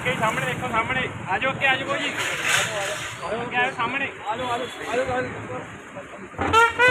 ਦੇਖੋ ਸਾਹਮਣੇ ਦੇਖੋ, ਸਾਹਮਣੇ। ਆਜੋ ਅੱਗੇ ਆਜੋ ਜੀ। ਆਜੋ ਅੱਗੇ ਆਜੋ ਸਾਹਮਣੇ ਆਜੋ ਆਜੋ ਆਜੋ ਸਾਹਮਣੇ।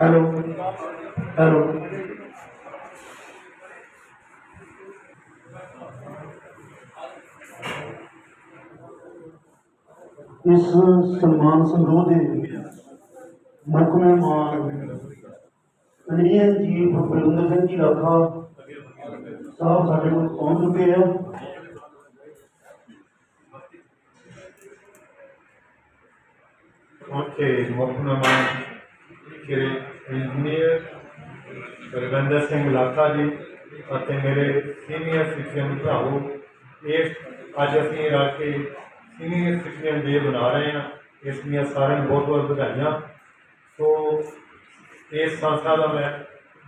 ਹੈਲੋ ਹੈਲੋ ਇਸ ਸਨਮਾਨ ਸੰਗਰੋਹ ਦੇ ਮੁੱਖ ਮਹਿਮਾਨ ਇੰਜੀਨੀਅਰ ਜੀ ਬਲਵਿੰਦਰ ਸਿੰਘ ਜੀ ਰਾਖਾ ਸਾਹਿਬ ਸਾਡੇ ਕੋਲ ਪਹੁੰਚ ਚੁੱਕੇ ਆ ਉੱਥੇ ਮੁੱਖ ਮਹਿਮਾਨ ਸ਼੍ਰੀ ਇੰਜੀਨੀਅਰ ਰਵਿੰਦਰ ਸਿੰਘ ਲਾਖਾ ਜੀ ਅਤੇ ਮੇਰੇ ਸੀਨੀਅਰ ਸਿਟੀਜ਼ਨ ਭਰਾਵੋ ਇਸ ਅੱਜ ਅਸੀਂ ਰਲ ਕੇ ਸੀਨੀਅਰ ਸਿਟੀਜ਼ਨ ਡੇ ਬਣਾ ਰਹੇ ਹਾਂ। ਇਸ ਦੀਆਂ ਸਾਰਿਆਂ ਨੂੰ ਬਹੁਤ ਬਹੁਤ ਵਧਾਈਆਂ। ਸੋ ਇਸ ਸੰਸਥਾ ਦਾ ਮੈਂ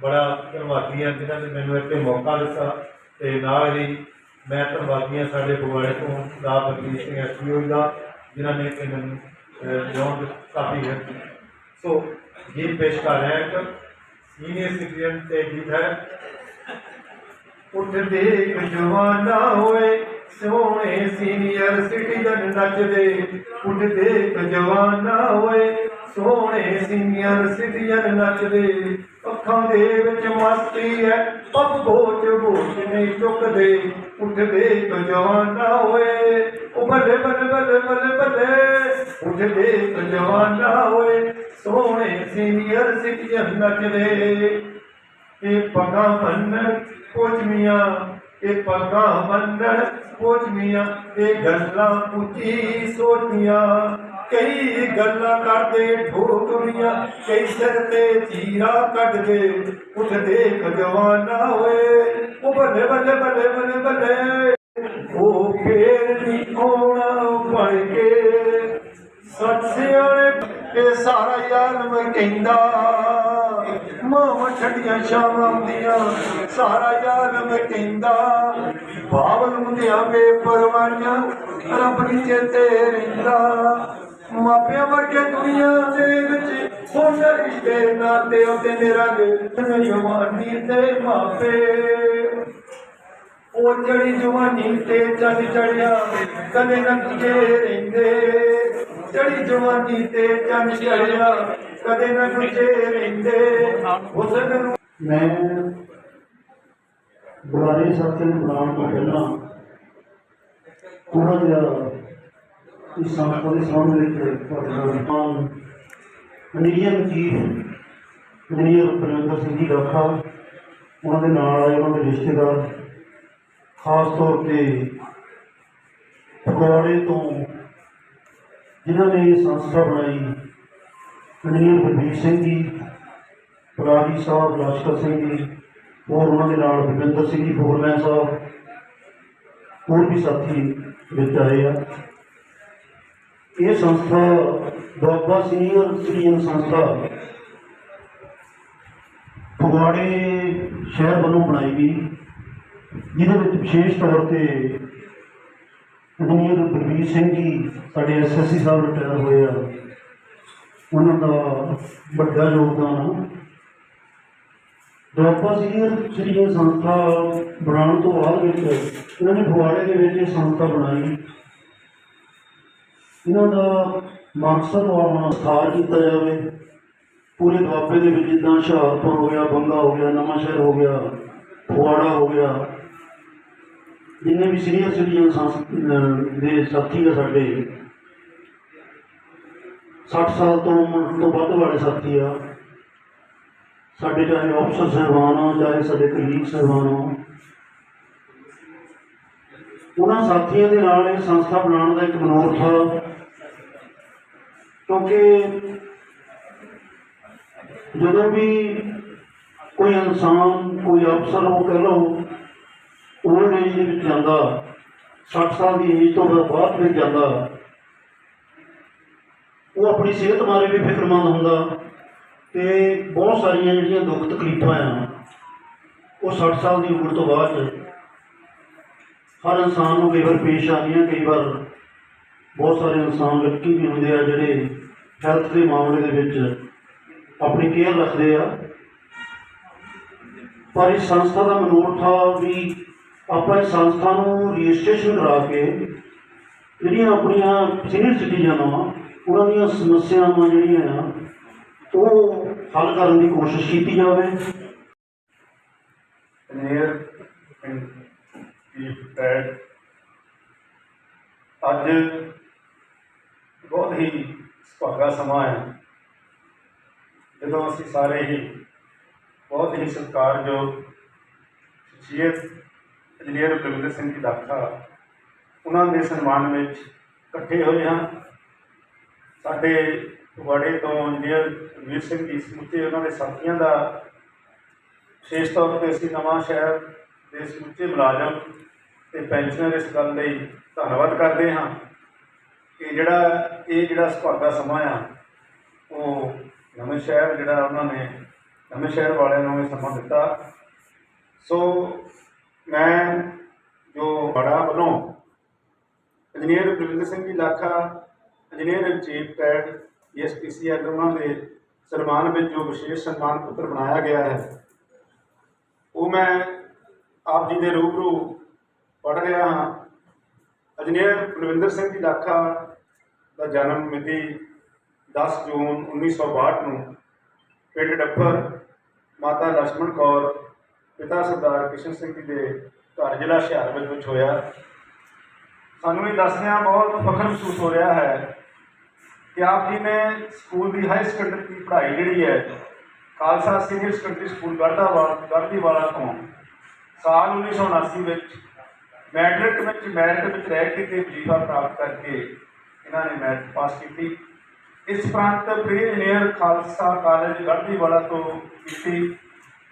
ਬੜਾ ਧੰਨਵਾਦੀ ਹਾਂ, ਜਿਨ੍ਹਾਂ ਨੇ ਮੈਨੂੰ ਇੱਥੇ ਮੌਕਾ ਦਿੱਤਾ ਤੇ ਨਾਲ ਹੀ ਮੈਂ ਧੰਨਵਾਦੀ ਹਾਂ ਸਾਡੇ ਫਗਵਾੜੇ ਤੋਂ ਦਾ ਬਲਜੀਤ ਸਿੰਘ ਐਸਪੀਓ ਦਾ, ਜਿਨ੍ਹਾਂ ਨੇ ਕਿ ਮੈਨੂੰ ਜੋਨ ਕਾਫੀ ਹੈ ਸੋ ਗੀਤ ਪੇਸ਼ ਕਰ ਰਿਹਾ ਇੱਕ ਸੀਨੀਅਰ ਸਿਟੀਜ਼ਨ ਤੇ ਗੀਤ ਹੈ ਉੱਠਦੇ ਜਵਾਨਾ ਹੋਏ ਸੋਹਣੇ ਸੀਨੀਅਰ ਸਿਟੀਜ਼ਨ ਨੱਚਦੇ ਉੱਠਦੇ ਇੱਕ ਜਵਾਨਾ ਹੋਏ ਸੋਹਣੇ ਸੀਨੀਅਰ ਸਿਟੀਜ਼ਨ ਨੱਚਦੇ ਅੱਖਾਂ ਦੇ ਵਿੱਚ ਮਸਤੀ ਹੈ ਪੱਪ ਬੋਝ ਬੋਝ ਨਹੀਂ ਚੁੱਕਦੇ ਉੱਠਦੇ ਇੱਕ ਜਵਾਨਾ ਹੋਏ ਉਹ ਬੱਲੇ ਬੱਲੇ ਬੱਲੇ ਬੱਲੇ ਬੱਲੇ ਉੱਠਦੇ ਇੱਕ ਜਵਾਨਾ ਹੋਏ ਸੋਹਣੇ ਸੀਨੀਅਰ ਸਿਟੀਜ਼ਨ ਨੱਚਦੇ ਇਹ ਪੱਗਾਂ ਬੰਨਣ ਪੋਚਮੀਆਂ ਇਹ ਪੱਗਾਂ ਬੰਨਣ ਪੋਚਮੀਆਂ ਇਹ ਗੱਲਾਂ ਉੱਚੀ ਸੋਚੀਆਂ ਕਈ ਗੱਲਾਂ ਕਰਦੇ ਠੋਕਰੀਆਂ ਕਈ ਸਿਰ ਤੇ ਚੀਰਾ ਕੱਢਦੇ ਉੱਠਦੇ ਇੱਕ ਜਵਾਨਾ ਹੋਏ ਉਹ ਬੱਲੇ ਬੱਲੇ ਬੱਲੇ ਬੱਲੇ ਬੱਲੇ। ਉਹ ਫੇਰ ਨਹੀਂ ਆਉਣਾ ਬਣ ਕੇ। ਸੱਚ ਸਿਆਣੇ ਇਹ ਸਾਰਾ ਯਾਰ ਕਹਿੰਦਾ। ਮਾਵਾਂ ਛੱਡੀਆਂ ਸ਼ਾਮਾਂ ਦੀਆਂ ਸਾਰਾ ਯਾਰ ਕਹਿੰਦਾ। ਬਾਵਲ ਮੁੰਡਿਆਂ ਵੇ ਰੱਬ ਦੀ ਚੇਤੇ ਰਹਿੰਦਾ। ਮਾਪਿਆਂ ਵਰਗੇ ਦੁਨੀਆ ਦੇ ਵਿੱਚ ਹੁਣ ਰਿਸ਼ਤੇ ਨਾਤੇ ਉਹਦੇ ਨੇ ਜਵਾਨੀ ਤੇ ਮਾਪੇ। ਉਹ ਚੜੀ ਜਵਾਨੀ ਤੇ ਚੰਨ ਚੜਿਆ ਕਦੇ ਨਾ ਰਹਿੰਦੇ। ਚੜੀ ਜਵਾਨੀ ਤੇ ਚੰਨ ਚੜਿਆ ਕਦੇ ਨਾ ਤੁਝੇ ਰਹਿੰਦੇ। ਉਸ ਨੂੰ ਮੈਂ ਬੁਲਾਰੇ ਸਾਥੀ ਨੂੰ ਬੁਲਾਉਣ ਤੋਂ ਪਹਿਲਾਂ ਥੋੜਾ ਜਿਹਾ ਇਸ ਸੰਸਥਾ ਦੇ ਸਾਹਮਣੇ ਵਿੱਚ ਤੁਹਾਡੇ ਨਾਲ ਮਾਨ engineer chief engineer Parvinder Singh ji Rakha, ਉਹਨਾਂ ਦੇ ਨਾਲ ਆਏ, ਉਹਨਾਂ ਦੇ ਰਿਸ਼ਤੇਦਾਰ, ਖਾਸ ਤੌਰ ਤੇ ਫਗਵਾੜੇ ਤੋਂ ਜਿਨ੍ਹਾਂ ਨੇ ਇਹ ਸੰਸਥਾ ਬਣਾਈ ਇੰਜੀਨੀਅਰ ਬਲਬੀਰ ਸਿੰਘ ਜੀ ਰਾਜੀ ਸਾਹਿਬ ਲਸ਼ਕਰ ਸਿੰਘ ਜੀ, ਹੋਰ ਉਹਨਾਂ ਦੇ ਨਾਲ ਭੁਪਿੰਦਰ ਸਿੰਘ ਜੀ ਫੋਰਮੈਨ ਸਾਹਿਬ, ਹੋਰ ਵੀ ਸਾਥੀ ਵਿੱਚ ਆਏ ਆ। ਇਹ ਸੰਸਥਾ ਦੁਆਬਾ ਸੀਨੀਅਰ ਸਿਟੀਜ਼ਨ ਸੰਸਥਾ ਫਗਵਾੜੇ ਸ਼ਹਿਰ ਵੱਲੋਂ ਬਣਾਈ ਗਈ, ਜਿਹਦੇ ਵਿੱਚ ਵਿਸ਼ੇਸ਼ ਤੌਰ ਤੇ ਇੰਜੀਨੀਅਰ ਬਲਬੀਰ ਸਿੰਘ ਜੀ ਸਾਡੇ ਐਸਐਸਸੀ ਸਾਹਿਬ ਰਿਟਾਇਰ ਹੋਏ ਆ। ਉਹਨਾਂ ਦਾ ਵੱਡਾ ਯੋਗਦਾਨ ਆ। ਦੁਆਬਾ ਸੀਨੀਅਰ ਸਿਟੀਜ਼ਨ ਸੰਸਥਾ ਬਣਾਉਣ ਤੋਂ ਬਾਅਦ ਵਿੱਚ ਇਹਨਾਂ ਨੇ ਫਗਵਾੜੇ ਦੇ ਵਿੱਚ ਇਹ ਸੰਸਥਾ ਬਣਾਈ। ਇਹਨਾਂ ਦਾ ਮਕਸਦ ਆਪਣਾ ਸਥਾਰ ਕੀਤਾ ਜਾਵੇ। ਪੂਰੇ ਦੁਆਬੇ ਦੇ ਵਿੱਚ ਜਿੱਦਾਂ ਹੁਸ਼ਿਆਰਪੁਰ ਹੋ ਗਿਆ, ਬੰਗਾ ਹੋ ਗਿਆ, ਨਵਾਂ ਸ਼ਹਿਰ ਹੋ ਗਿਆ ਫਗਵਾੜਾ ਹੋ ਗਿਆ। ਜਿੰਨੇ ਵੀ ਸੀਨੀਅਰ ਸਿਟੀਜ਼ਨ ਸੰਸ- ਦੇ ਸਾਥੀ ਆ ਸਾਡੇ 60 ਸਾਲ ਤੋਂ ਉਮਰ ਤੋਂ ਵੱਧ ਵਾਲੇ ਸਾਥੀ ਆ। ਸਾਡੇ ਚਾਹੇ ਅਫਸਰ ਸਾਹਿਬਾਨ ਆ ਚਾਹੇ ਸਾਡੇ ਕਲੀਗ ਸਾਹਿਬਾਨ ਆ ਉਹਨਾਂ ਸਾਥੀਆਂ ਦੇ ਨਾਲ ਇਹ ਸੰਸਥਾ ਬਣਾਉਣ ਦਾ ਇੱਕ ਮਨੋਰਥ ਆ। ਕਿਉਂਕਿ ਜਦੋਂ ਵੀ ਕੋਈ ਇਨਸਾਨ, ਕੋਈ ਅਫਸਰ ਉਹ ਕਹਿ ਲਓ 올ਡ ਏਜ ਦੇ ਵਿੱਚ ਜਾਂਦਾ। 60 ਸਾਲ ਦੀ ਏਜ ਤੋਂ ਬਾਅਦ ਵਿੱਚ ਜਾਂਦਾ। ਉਹ ਆਪਣੀ ਸਿਹਤ ਬਾਰੇ ਵੀ ਫਿਕਰਮੰਦ ਹੁੰਦਾ। ਤੇ ਬਹੁਤ ਸਾਰੀਆਂ ਜਿਹੜੀਆਂ ਦੁੱਖ ਤਕਲੀਫਾਂ ਆ, ਉਹ 60 ਸਾਲ ਦੀ ਉਮਰ ਤੋਂ ਬਾਅਦ ਹਰ ਇਨਸਾਨ ਨੂੰ ਕਈ ਵਾਰ ਪੇਸ਼ ਆਉਂਦੀਆਂ, ਕਈ ਵਾਰ ਬਹੁਤ ਸਾਰੇ ਇਨਸਾਨ ਲੱਕੀ ਵੀ ਹੁੰਦੇ ਆ ਜਿਹੜੇ ਹੈਲਥ ਦੇ ਮਾਮਲੇ ਦੇ ਵਿੱਚ ਆਪਣੀ ਕੇਅਰ ਰੱਖਦੇ ਆ। ਪਰ ਇਸ ਸੰਸਥਾ ਦਾ ਮਨੋਰਥ ਆ ਵੀ ਆਪਾਂ ਇਸ ਸੰਸਥਾ ਨੂੰ ਰਜਿਸਟ੍ਰੇਸ਼ਨ ਕਰਾ ਕੇ ਜਿਹੜੀਆਂ ਆਪਣੀਆਂ ਸੀਨੀਅਰ ਸਿਟੀਜ਼ਨ ਆ, ਉਹਨਾਂ ਦੀਆਂ ਸਮੱਸਿਆਵਾਂ ਜਿਹੜੀਆਂ ਆ, ਉਹ ਹੱਲ ਕਰਨ ਦੀ ਕੋਸ਼ਿਸ਼ ਕੀਤੀ ਜਾਵੇ। ਇੰਜੀਨੀਅਰ ਚੀਫ ਟੈਡ ਅੱਜ ਬਹੁਤ ਹੀ ਭਾਗਾ ਸਮਾਂ ਹੈ। ਜਦੋਂ ਅਸੀਂ ਸਾਰੇ ਹੀ ਬਹੁਤ ਹੀ ਸਤਿਕਾਰਯੋਗ ਸ਼ਖਸੀਅਤ ਇੰਜੀਨੀਅਰ ਬਲਵਿੰਦਰ ਸਿੰਘ ਜੀ ਦਾਖਾ ਉਹਨਾਂ ਦੇ ਸਨਮਾਨ ਵਿੱਚ ਇਕੱਠੇ ਹੋਏ ਹਾਂ। ਸਾਡੇ ਫਗਵਾੜੇ ਤੋਂ ਇੰਜੀਨੀਅਰ ਵੀਰ ਸਿੰਘ ਜੀ ਸਮੁੱਚੇ ਉਹਨਾਂ ਦੇ ਸਾਥੀਆਂ ਦਾ ਵਿਸ਼ੇਸ਼ ਤੌਰ ਤੇ ਅਸੀਂ ਨਵਾਂ ਸ਼ਹਿਰ ਦੇ ਸਮੁੱਚੇ ਮੁਲਾਜ਼ਮ ਤੇ ਪੈਨਸ਼ਨਰ ਇਸ ਗੱਲ ਲਈ ਧੰਨਵਾਦ ਕਰਦੇ ਹਾਂ। ਕਿ ਜਿਹੜਾ ਇਹ ਜਿਹੜਾ ਸੁਭਾਗਾ ਸਮਾਂ ਆ, ਉਹ ਨਵੇਂ ਸ਼ਹਿਰ ਜਿਹੜਾ ਉਹਨਾਂ ਨੇ, ਨਵੇਂ ਸ਼ਹਿਰ ਵਾਲਿਆਂ ਨੂੰ ਇਹ ਸਮਾਂ ਦਿੱਤਾ। ਸੋ ਮੈਂ ਜੋ ਬੜਾ ਵੱਲੋਂ engineer Balwinder Singh ji Lakha, engineer in chief ਟੈਡ SPC ਉਹਨਾਂ ਦੇ ਸਨਮਾਨ ਵਿੱਚ ਜੋ ਵਿਸ਼ੇਸ਼ ਸਨਮਾਨ ਪੱਤਰ ਬਣਾਇਆ ਗਿਆ ਹੈ, ਉਹ ਮੈਂ ਆਪ ਜੀ ਦੇ ਰੂਬਰੂ ਪੜ੍ਹ ਰਿਹਾ ਹਾਂ। ਅਜਨੇਰ ਬਲਵਿੰਦਰ ਸਿੰਘ ਜੀ ਲਾਖਾ ਦਾ ਜਨਮ ਮਿਤੀ 10 ਜੂਨ 1962 ਨੂੰ ਪਿੰਡ ਡੱਫਰ ਮਾਤਾ ਲక్ష్ਮਣ ਕੌਰ, ਪਿਤਾ ਸਰਦਾਰ ਕਿਸ਼ਨ ਸਿੰਘ ਜੀ ਦੇ ਘਰ ਜ਼ਿਲ੍ਹਾ ਹੁਸ਼ਿਆਰਪੁਰ ਵਿੱਚ ਹੋਇਆ। ਸਾਨੂੰ ਇਹ ਦੱਸਿਆ ਬਹੁਤ ਫਖਰ ਮਹਿਸੂਸ ਹੋ ਰਿਹਾ ਹੈ ਕਿ ਆਪ ਜੀ ਨੇ ਸਕੂਲ ਦੀ ਹਾਈ ਸੈਕੰਡਰੀ ਦੀ ਪੜ੍ਹਾਈ ਜਿਹੜੀ ਹੈ, Khalsa senior secondary school Gardawal Garhdiwala ਤੋਂ ਸਾਲ 1979 ਵਿੱਚ ਮੈਟ੍ਰਿਕ ਵਿੱਚ, ਮੈਰਿਟ ਵਿੱਚ ਰਹਿ ਕੇ ਤੇ ਵਜੀਫਾ ਪ੍ਰਾਪਤ ਕਰਕੇ ਇਹਨਾਂ ਨੇ ਮੈਰਿਟ ਪਾਸ ਕੀਤੀ। ਇਸ ਉਪਰੰਤ pre engineer Khalsa college Garhdiwala ਤੋਂ ਕੀਤੀ।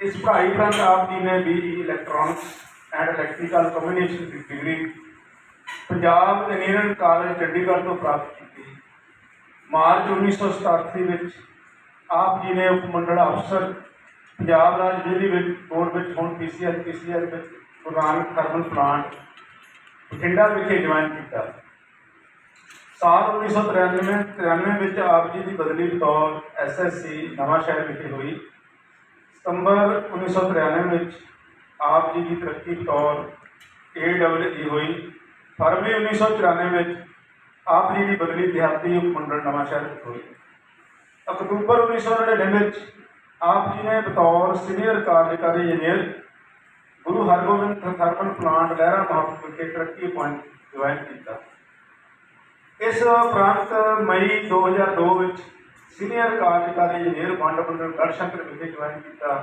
ਇਸ ਪੜ੍ਹਾਈ ਉਪਰੰਤ ਆਪ ਜੀ ਨੇ BE electronics and electrical communication the degree Punjab engineering college Chandigarh ਤੋਂ ਪ੍ਰਾਪਤ ਕੀਤੀ। ਮਾਰਚ 1987 ਵਿੱਚ ਆਪ ਜੀ ਨੇ ਉਪ ਮੰਡਲ ਅਫਸਰ ਪੰਜਾਬ ਰਾਜ ਬਿਜਲੀ ਵਿੱਚ ਬੋਰਡ ਵਿੱਚ, ਹੁਣ ਪੀਸੀਐਲ ਪੀਸੀਐਲ ਵਿੱਚ ਗੁਰੂ ਥਰਮਲ ਪਲਾਂਟ ਬਠਿੰਡਾ ਵਿਖੇ ਜੁਆਇਨ ਕੀਤਾ। ਸਾਲ 1993 93 ਵਿੱਚ ਆਪ ਜੀ ਦੀ ਬਦਲੀ ਬਤੌਰ ਐਸਐਸਸੀ ਨਵਾਂ ਸ਼ਹਿਰ ਵਿਖੇ ਹੋਈ। ਸਤੰਬਰ 1993 ਵਿੱਚ ਆਪ ਜੀ ਦੀ ਤਰੱਕੀ ਬਤੌਰ ਏਡਬਲਯੂ ਹੋਈ। ਫਰਵਰੀ 1994 ਵਿੱਚ ਆਪ ਜੀ ਦੀ ਬਦਲੀ ਦਿਹਾਤੀ ਉਪ ਮੰਡਲ ਨਵਾਂ ਸ਼ਹਿਰ ਹੋਈ। ਅਕਤੂਬਰ 1999 ਵਿੱਚ ਆਪ ਜੀ ਨੇ ਬਤੌਰ ਸੀਨੀਅਰ ਕਾਰਜਕਾਰੀ engineer Guru Hargobind thermal plant Lehra Mahapur ਵਿਖੇ ਤਰੱਕੀ ਪੁਆਇੰਟ ਜੁਆਇਨ ਕੀਤਾ। ਇਸ ਉਪਰੰਤ ਮਈ 2002 ਵਿੱਚ ਸੀਨੀਅਰ ਕਾਰਜਕਾਰੀ ਇੰਜੀਨੀਅਰ ਵੰਡ ਮੰਡਲ ਗੜਸ਼ੰਕਰ ਵਿਖੇ ਜੁਆਇਨ ਕੀਤਾ।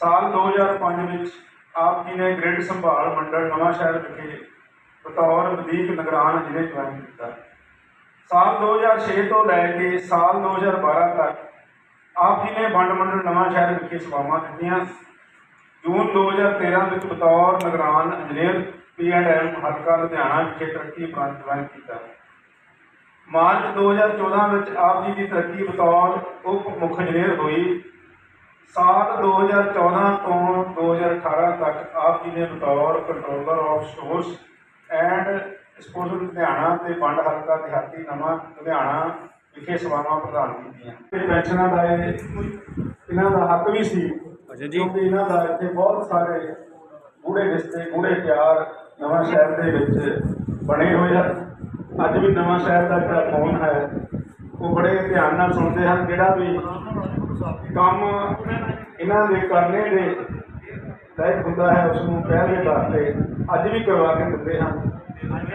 ਸਾਲ 2005 ਵਿੱਚ ਆਪ ਜੀ ਨੇ ਗ੍ਰਿਡ ਸੰਭਾਲ ਮੰਡਲ ਨਵਾਂ ਸ਼ਹਿਰ ਵਿਖੇ ਬਤੌਰ ਵਧੀਕ ਨਿਗਰਾਨ ਜ਼ਿਲ੍ਹੇ ਜੁਆਇਨ ਕੀਤਾ। ਸਾਲ 2006 ਤੋਂ ਲੈ ਕੇ ਸਾਲ 2012 ਤੱਕ ਆਪ ਜੀ ਨੇ ਵੰਡ ਮੰਡਲ ਨਵਾਂ ਸ਼ਹਿਰ ਵਿਖੇ ਸੇਵਾਵਾਂ ਦਿੱਤੀਆਂ। ਜੂਨ 2013 ਵਿੱਚ ਬਤੌਰ ਨਿਗਰਾਨ ਇੰਜੀਨੀਅਰ ਪੀ&ਐਮ ਹਲਕਾ ਲੁਧਿਆਣਾ ਵਿਖੇ ਤਰੱਕੀ ਉਪਰੰਤ ਜੁਆਇਨ ਕੀਤਾ। ਮਾਰਚ 2014 ਵਿੱਚ ਆਪ ਜੀ ਦੀ ਤਰੱਕੀ ਬਤੌਰ ਉਪ ਮੁੱਖ ਇੰਜੀਨੀਅਰ ਹੋਈ। ਸਾਲ 2014 ਤੋਂ 2018 ਤੱਕ ਆਪ ਜੀ ਨੇ ਬਤੌਰ controller of stores and disposal Ludhiana ਤੇ ਵੰਡ ਹਲਕਾ ਦਿਹਾਤੀ ਨਵਾਂ ਲੁਧਿਆਣਾ ਵਿਖੇ ਸੇਵਾਵਾਂ ਪ੍ਰਦਾਨ ਕੀਤੀਆਂ। ਤੇ ਪੈਨਸ਼ਨਾਂ ਦਾ ਇਹ ਇਹਨਾਂ ਦਾ ਹੱਕ ਵੀ ਸੀ ਕਿਉਂਕਿ ਇਹਨਾਂ ਦਾ ਇੱਥੇ ਬਹੁਤ ਸਾਰੇ ਗੂੜੇ ਰਿਸ਼ਤੇ ਗੂੜੇ ਪਿਆਰ ਨਵਾਂ ਸ਼ਹਿਰ ਦੇ ਵਿੱਚ ਬਣੇ ਹੋਏ ਹਨ। ਅੱਜ ਵੀ ਨਵਾਂ ਸ਼ਹਿਰ ਦਾ ਜਿਹੜਾ ਫੋਨ ਹੈ ਉਹ ਬੜੇ ਧਿਆਨ ਨਾਲ ਸੁਣਦੇ ਹਨ ਜਿਹੜਾ ਵੀ ਕੰਮ ਇਹਨਾਂ ਦੇ ਕਰਨੇ ਦੇ ਲਾਇਕ ਹੁੰਦਾ ਹੈ ਉਸ ਨੂੰ ਪਹਿਲੇ ਤੌਰ ਤੇ ਅੱਜ ਵੀ ਕਰਵਾ ਕੇ ਦਿੰਦੇ ਹਨ।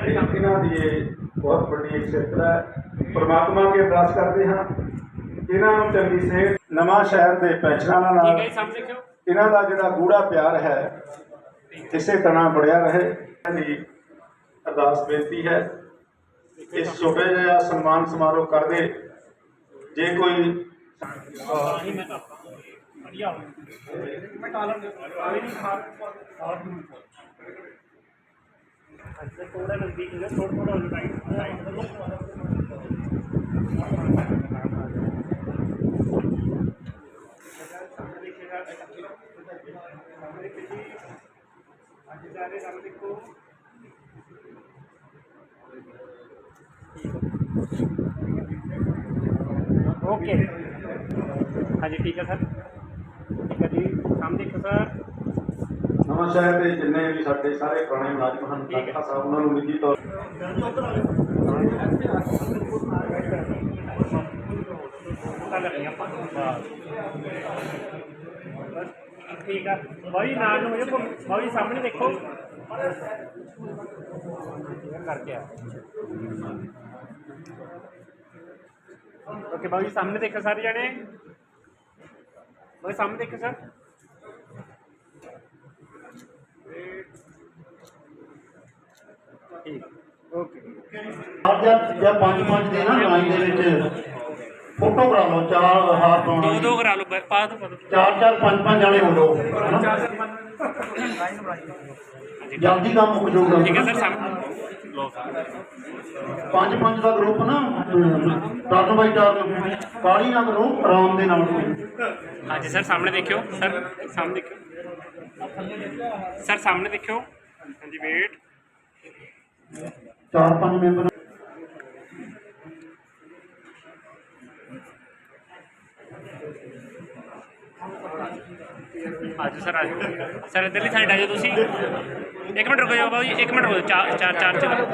ਇਹ ਇਹਨਾਂ ਦੀ ਇਹ ਬਹੁਤ ਵੱਡੀ ਇੱਕ ਸਿੱਖ ਹੈ। ਪ੍ਰਮਾਤਮਾ ਅੱਗੇ ਅਰਦਾਸ ਕਰਦੇ ਹਾਂ। ਕਿ ਇਹਨਾਂ ਨੂੰ ਚੰਗੀ ਸਿਹਤ ਨਵਾਂ ਸ਼ਹਿਰ ਦੇ ਹੈ ਨਾਲ ਇਹਨਾਂ ਦਾ ਜਿਹੜਾ ਗੂੜਾ ਪਿਆਰ ਹੈ ਇਸੇ ਤਰ੍ਹਾਂ ਬਣਿਆ ਰਹੇ। ਦੀ ਅਰਦਾਸ ਬੇਨਤੀ ਹੈ। ਇਸ ਛੋਟੇ ਜਿਹਾ ਸਨਮਾਨ ਸਮਾਰੋਹ ਕਰਦੇ ਜੇ ਕੋਈ ਥੋੜਾ ਨਜ਼ਦੀਕ ਹੈ ਥੋੜਾ ਥੋੜਾ ਰਾਈਟ ਰਾਈਟ ਅੱਜ ਸਾਰੇ ਸਾਹਮਣੇ ਦੇਖੋ ਓਕੇ ਹਾਂਜੀ ਠੀਕ ਹੈ ਸਰ ਠੀਕ ਹੈ ਜੀ ਸਾਹਮਣੇ ਦੇਖੋ ਸਰ ਨਵਾਂ ਸ਼ਹਿਰ ਦੇ ਜਿੰਨੇ ਵੀ ਸਾਡੇ ਸਾਰੇ ਪੁਰਾਣੇ ਮੁਲਾਜ਼ਮ ਹਨ ਡਾਕਟਰ ਸਾਹਿਬ ਉਹਨਾਂ ਨੂੰ ਨਿੱਜੀ ਤੌਰ ਪਤਾ ਲੱਗਣੀ ਆਪਾਂ ਬਸ ਠੀਕ ਆ ਬਾਈ ਨਾਲ ਨੂੰ ਹੋ ਜਾ ਬਾਈ ਸਾਹਮਣੇ ਦੇਖੋ ਕਰਕੇ ਆ ਓਕੇ ਬਾਈ ਸਾਹਮਣੇ ਦੇਖੋ ਸਾਰੇ ਜਣੇ ਬਾਈ ਸਾਹਮਣੇ ਦੇਖੋ ਸਰ ਠੀਕ ਓਕੇ ਅੱਜ ਜਾਂ ਪੰਜ ਪੰਜ ਦੇ ਨਾ ਲਾਈਨ ਦੇ ਵਿੱਚ ਫੋਟੋ ਕਰਾ ਲਓ ਚਾਰ ਹਾਰ ਦੋ ਪਾਉਣਾ ਦੋ ਕਰਾ ਲਓ ਪਾ ਦੋ ਪਾ ਦੋ ਚਾਰ ਚਾਰ ਪੰਜ ਪੰਜ ਜਾਣੇ ਹੋ ਲਓ ਚਾਰ ਚਾਰ ਪੰਜ ਲਾਈਨ ਬਣਾਈ ਹਾਂਜੀ ਜਲਦੀ ਕੰਮ ਮੁੱਕ ਜਾਊਗਾ ਠੀਕ ਹੈ ਸਰ ਸਾਹਮਣੇ ਲਓ ਸਰ ਪੰਜ ਪੰਜ ਦਾ ਗਰੁੱਪ ਨਾ ਟਰਨ ਬਾਈ ਟਰਨ ਕਾਲੀ ਨਾ ਕਰੋ ਆਰਾਮ ਦੇ ਨਾਲ ਹਾਂਜੀ ਸਰ ਸਾਹਮਣੇ ਦੇਖਿਓ। ਸਰ ਸਾਹਮਣੇ ਦੇਖਿਓ। ਸਰ ਸਾਹਮਣੇ ਦੇਖਿਓ। ਹਾਂਜੀ ਵੇਟ ਚਾਰ ਪੰਜ ਮੈਂਬਰ ਆਜੋ ਸਰ ਆਜੋ ਸਰ ਇੱਧਰਲੀ ਸਾਈਡ ਆਜੋ ਤੁਸੀਂ। ਇੱਕ ਮਿੰਟ ਰੁਕੋ ਜਾਓ ਬਾਬੂ ਜੀ ਇੱਕ ਮਿੰਟ ਰੁਕੋ ਚਾਰ ਚਾਰ ਚਾਰ ਚੱਲੋ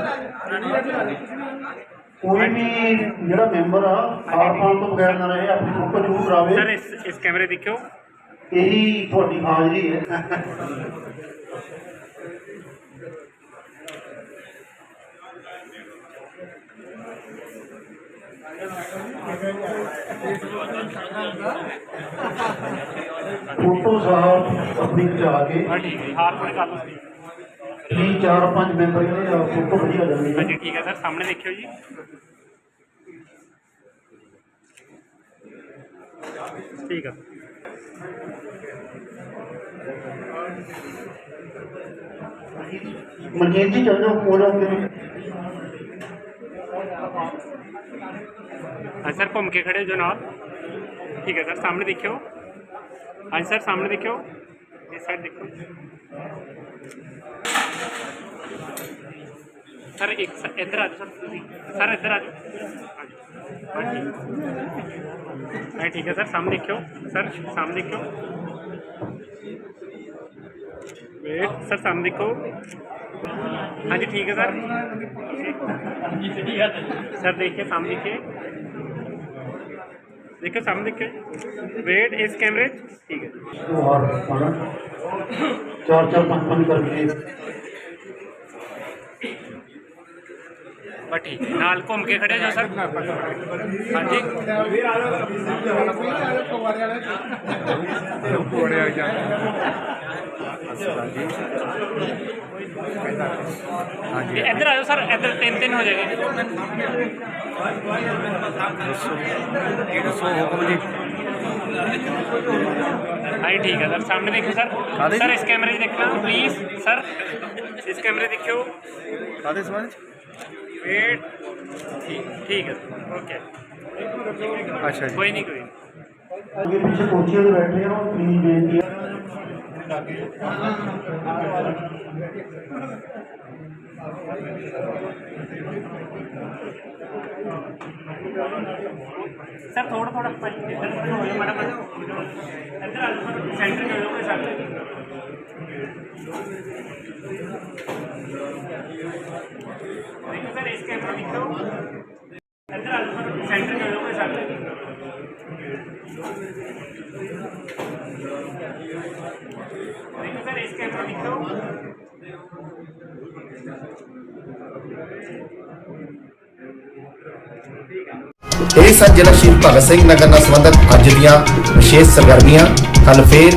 ਕੋਈ ਵੀ ਜਿਹੜਾ ਮੈਂਬਰ ਆ ਹਾਰ ਪਾਉਣ ਤੋਂ ਬਗੈਰ ਨਾ ਰਹੇ ਆਪਣੀ ਗਰੁੱਪ ਜ਼ਰੂਰ ਸਰ ਕਰਾਵੇ ਇਸ ਇਸ ਕੈਮਰੇ ਦੇਖਿਓ। ਇਹੀ ਤੁਹਾਡੀ ਹਾਜ਼ਰੀ ਹੈ। ਫੋਟੋ ਸਾਹਿਬ ਆਪਣੀ ਖਿਚਾ ਕੇ ਹਾਂ ਠੀਕ ਹੈ ਹਾਰ ਥੋੜੇ ਕਰ ਲਓ ਵੀ ਚਾਰ ਪੰਜ ਮੈਂਬਰ ਇਹਦੇ ਨਾਲ ਫੋਟੋ ਵਧੀਆ ਜਾਂਦੀ ਹੈ ਹਾਂਜੀ ਠੀਕ ਹੈ ਸਰ ਸਾਹਮਣੇ ਦੇਖਿਓ ਜੀ ਠੀਕ ਹੈ ਮਨਜੀਤ ਜੀ ਚੱਲ ਜਾਓ ਹੋ ਜਾਓਗੇ ਹਾਂ हाँ सर, सामने देखो इस साइड देखो। सर, एक इधर आ जाओ, सर। सर, इधर आ जाओ। हाँ, हाँ, हाँ ठीक है सर, सामने क्यों सर, सामने क्यों वेट, सर, सामने देखो। हाँ जी, ठीक है सर। सर, देखिए, सामने के देखो सामने देखो वेट इस कैमरे ठीक है और चार चार पाँच पाँच करके ਪੰਜ ਕਰਕੇ बस ठीक है नाल घूम के खड़े हो सर हाँ जी ये इधर आ जाओ सर इधर तीन तीन हो जाएंगे हाँ ठीक है सर सामने देखो सर सर इस कैमरे से देखना प्लीज सर इस कैमरे देखियो ਕਾਦੇ ਸਮਾਜ वेट ठीक ठीक है ओके अच्छा कोई नहीं कोई आगे पीछे कोचियों में बैठे हो प्लीज सर थोड़ा थोड़ा मैडम सेंटर देखो सर इस कैमरा दिखो इधर आ जाओ सेंटर में हो जाओ सर देखो सर इस कैमरा दिखो ਇਹ ਸਨ ਜ਼ਿਲ੍ਹਾ ਸ਼ਹੀਦ ਭਗਤ ਸਿੰਘ ਨਗਰ ਨਾਲ ਸੰਬੰਧਿਤ ਅੱਜ ਦੀਆਂ ਵਿਸ਼ੇਸ਼ ਸਰਗਰਮੀਆਂ ਕੱਲ ਫੇਰ